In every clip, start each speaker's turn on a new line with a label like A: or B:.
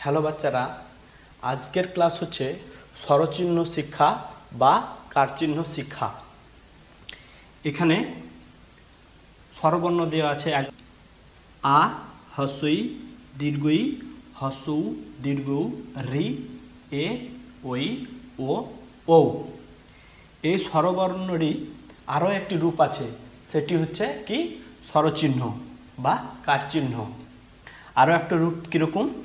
A: Hello বাচ্চারা, আজকের class হচ্ছে স্বরচিহ্ন শিক্ষা বা কারচিহ্ন শিক্ষা। এখানে স্বরবর্ণ দেওয়া আছে এক- আ, হসই, দীর্ঘই হসউ দীর্ঘ, রি, এ, ওই, ও ও এই স্বরবর্ণরই আরও একটি রূপ আছে, সেটি হচ্ছে কি? স্বরচিহ্ন বা কারচিহ্ন। আরও একটা রূপ কীরকম?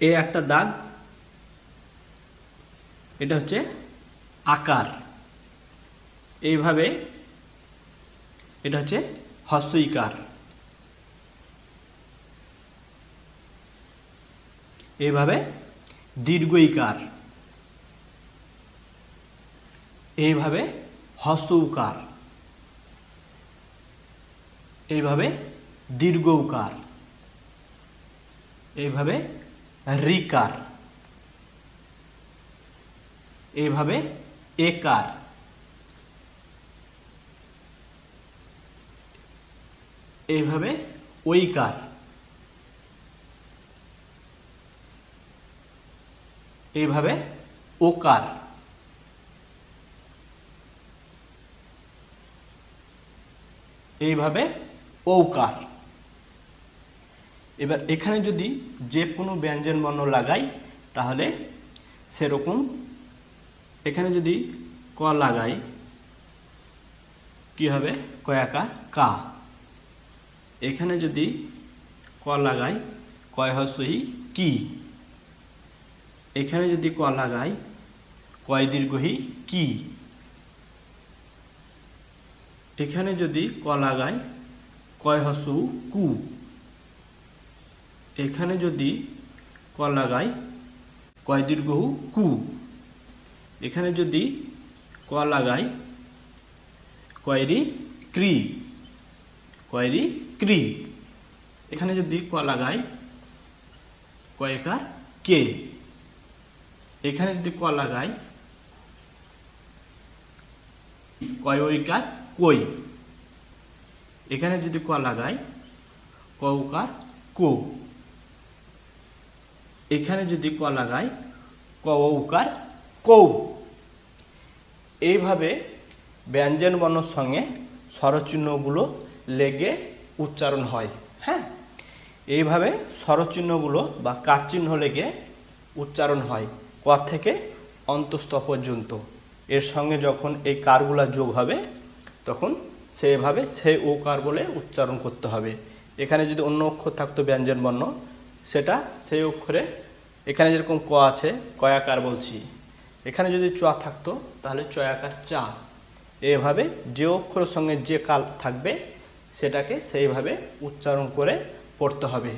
A: এ একটা দাগ, এটা হচ্ছে আকার। এইভাবে এটা হচ্ছে হস্তইকার। এইভাবে দীর্ঘইকার। এইভাবে হস্যউকার এইভাবে দীর্ঘউকার। এইভাবে রিকার। এইভাবে একার। এইভাবে ঐকার। এইভাবে ওকার। এইভাবে ঔকার। এবার এখানে যদি যে কোনো ব্যঞ্জন বর্ণ লাগাই, তাহলে সেরকম এখানে যদি ক লাগাই, কি হবে? কয়াকা কা। এখানে যদি ক লাগাই কয় হসই কি। এখানে যদি ক লাগাই কয় দীর্ঘহি কি। এখানে যদি ক লাগাই কয় হসু কু। এখানে যদি ক লাগাই, কয় দীর্ঘহু? কু। এখানে যদি ক লাগাই, কয়রি ক্রি। কয়রি ক্রি। এখানে যদি ক লাগাই কয়কার কে? এখানে যদি ক লাগাই, কয় কই? এখানে যদি ক লাগাই কৌকার কো। এখানে যদি ক লাগাই কৌকার কৌ। এইভাবে ব্যঞ্জন বর্ণর সঙ্গে স্বরচিহ্নগুলো লেগে উচ্চারণ হয় হ্যাঁ? এইভাবে স্বরচিহ্নগুলো বা কারচিহ্ন লেগে উচ্চারণ হয়, ক থেকে অন্তস্থ পর্যন্ত। এর সঙ্গে যখন এই কারগুলা যোগ হবে, তখন সেভাবে সে ও কার বলে উচ্চারণ করতে হবে। এখানে যদি অন্য অক্ষর থাকতো ব্যঞ্জন বর্ণ সেটা সেই অক্ষরে এখানে যেরকম ক আছে কয়াকার বলছি। এখানে যদি চ থাকতো, তাহলে চয়াকার চা। এভাবে যে অক্ষরের সঙ্গে যে কাল থাকবে, সেটাকে সেইভাবে উচ্চারণ করে পড়তে হবে।